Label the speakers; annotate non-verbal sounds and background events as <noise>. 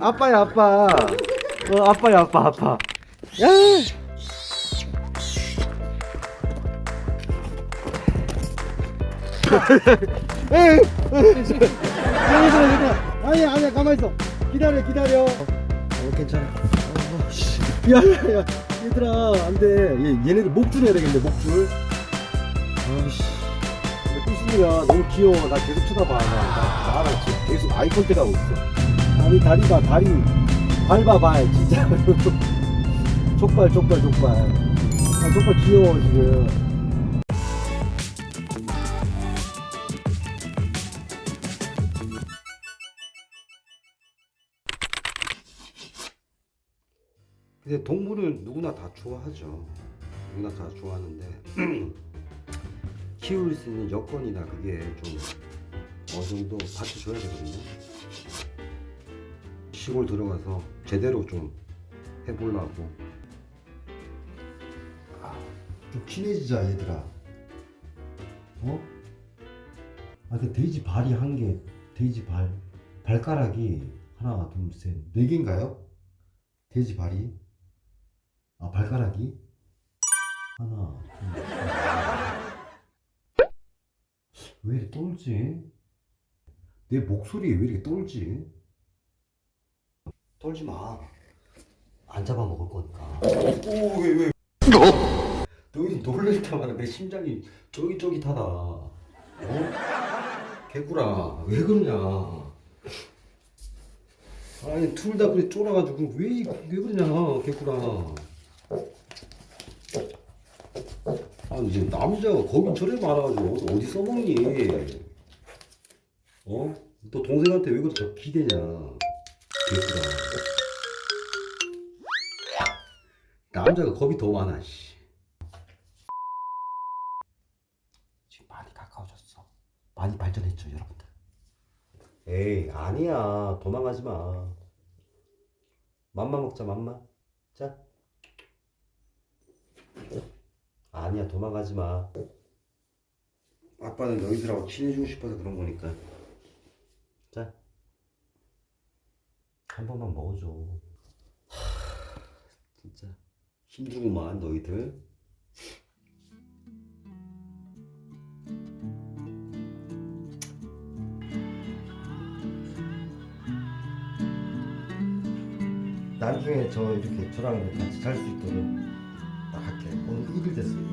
Speaker 1: 아빠야 아빠. 어, 아빠야 아빠 아빠. 야! <laughs> 에이, 얘들아 얘들아. 아니 아니야 가만 있어. 기다려 기다려. 어 괜찮아. 어, 씨. 야야야. 얘들아 안돼. 얘, 얘네들 목줄 해야 되겠네 목줄. 아씨 꾸순이야 너무 귀여워. 나 계속 쳐다봐. 나, 나, 나랑 지금 계속 아이 컨택 하고 있어. 아니 다리 봐 다리 발 봐봐 진짜. <laughs> 족발 족발 족발. 아 족발 귀여워 지금. 근데 동물은 누구나 다 좋아하죠. 누구나 다 좋아하는데 <clears throat> 키울 수 있는 여건이나 그게 좀 어느 정도 받쳐줘야 되거든요. 시골 들어가서 제대로 좀 해보려고. 아, 좀 친해지자 얘들아. 어? 아, 그 돼지 발이 한 개, 돼지 발 발가락이 하나, 둘, 셋, 네 개인가요? 돼지 발이? 아 발가락이 하나 둘 왜 이렇게 떨지? 내 목소리 왜 이렇게 떨지? 떨지 마. 안 잡아먹을 거니까. 오, 왜, 왜? 너희 놀랄 때마다 내 심장이 쫄깃쫄깃하다. 어? 개구라, 왜 그러냐? 아니, 둘 다 그래 쫄아가지고 왜, 왜 그러냐, 개구라. 아 이제 남자가 거기 저래 많아가지고 어디, 써먹니? 어? 또 동생한테 왜 그렇게 기대냐? 개구라. 남자가 겁이 더 많아. 씨. 지금 많이 가까워졌어. 많이 발전했죠, 여러분들. 에이 아니야 도망가지 마. 맘마 먹자 맘마. 자. 아니야 도망가지 마. 아빠는 너희들하고 친해지고 싶어서 그런 거니까. 자. 한 번만 먹어줘. 하, 진짜 힘주구만 너희들. 나중에 저 이렇게 저랑 같이 잘 수 있도록 나 갈게. 오늘 1일 됐어.